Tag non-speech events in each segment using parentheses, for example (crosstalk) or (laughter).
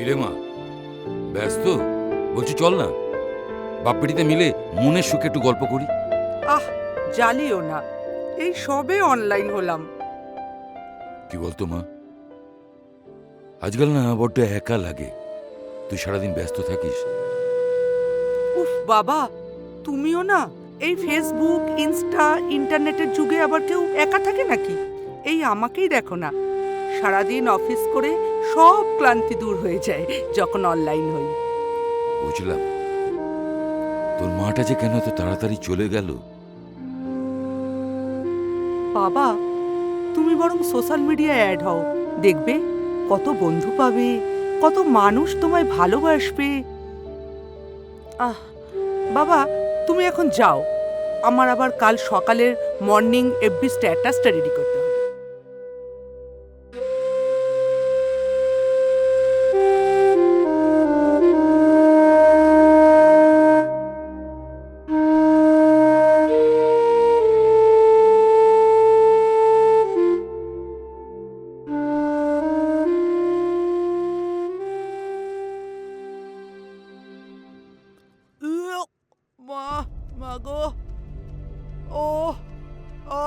কিরে মা। ব্যস্ত? বলছি চল না। বাপ্পিটিতে মিলে মনের সুখে একটু গল্প করি। আহ জ্বালিও না। এই সবে অনলাইন হলাম। কি বলতো মা? আজকাল না বড্ড একা লাগে। তুই সারাদিন ব্যস্ত থাকিস। উফ বাবা তুমিও না এই ফেসবুক ইনস্টা ইন্টারনেটের যুগে আবার কেউ একা থাকে নাকি? এই আমাকেই দেখো না। সারাদিন অফিস করে সব ক্লান্তি দূর হয়ে যায় যখন অনলাইন হই। বুঝলাম। তোর মাটা যে কেন এত তাড়াতাড়ি চলে গেল? বাবা তুমি বরং সোশ্যাল মিডিয়ায় অ্যাড হও। দেখবে কত বন্ধু পাবে কত মানুষ তোমায় ভালোবাসবে। আহ বাবা তুমি এখন যাও। আমার আবার কাল সকালের মর্নিং এফবি স্ট্যাটাসটা রেডি করতে হবে।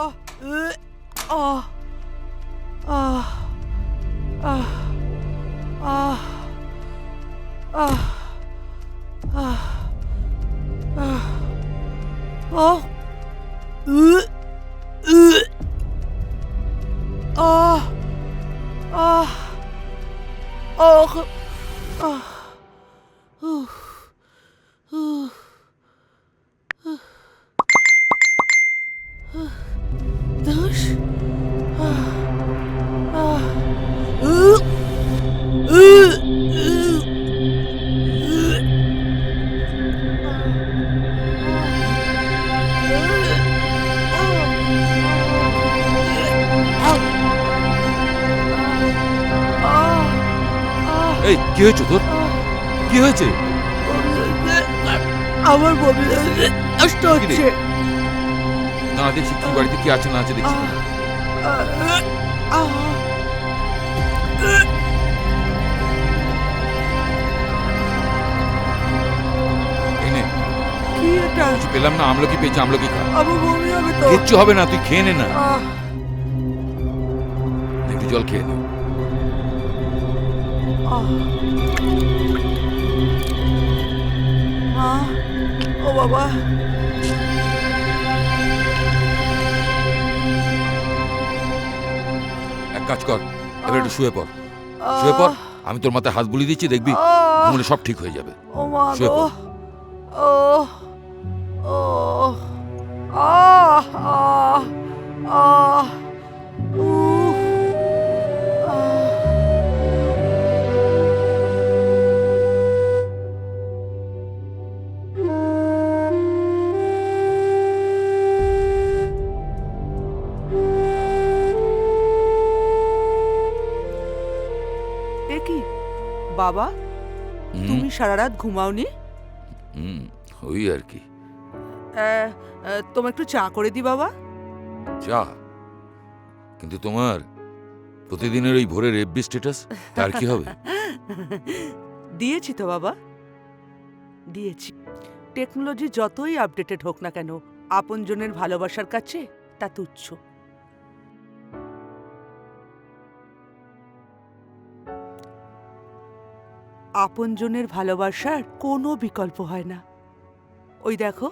어, 아, 아, 아, 아, 아, 아, 어, 으, 으, 아, 아, 어, 아. এই কি হয়েছে তোর? কি হয়েছে? আমার কষ্ট হচ্ছে। না দেখছি কি বাড়িতে কি আছে না আছে দেখছি। পেলাম না আমলকি পেয়েছি আমলকি খা। কিচ্ছু হবে না তুই খেয়ে নে না। একটু জল খেয়ে নে। ও বাবা। এক কাজ কর এবার একটু শুয়ে পড়। শুয়ে পড় আমি তোর মাথায় হাত বুলিয়ে দিচ্ছি দেখবি ঘুমলে সব ঠিক হয়ে যাবে। শুয়ে পড়। ও ও আহ আহ আহ। বাবা তুমি সারা রাত ঘুমাওনি? হুম ওই আর কি। আহ, একটু চা করে দি বাবা। চা? কিন্তু তোমার প্রতিদিনের ওই ভোরের এফবি স্ট্যাটাস তার কি হবে? (laughs) দিয়েছি তো বাবা। দিয়েছি। টেকনোলজি যতই আপডেটেড হোক না কেন আপনজনের ভালোবাসার কাছে তা তুচ্ছ। আপনজনের ভালোবাসার কোনো বিকল্প হয় না। ওই দেখো।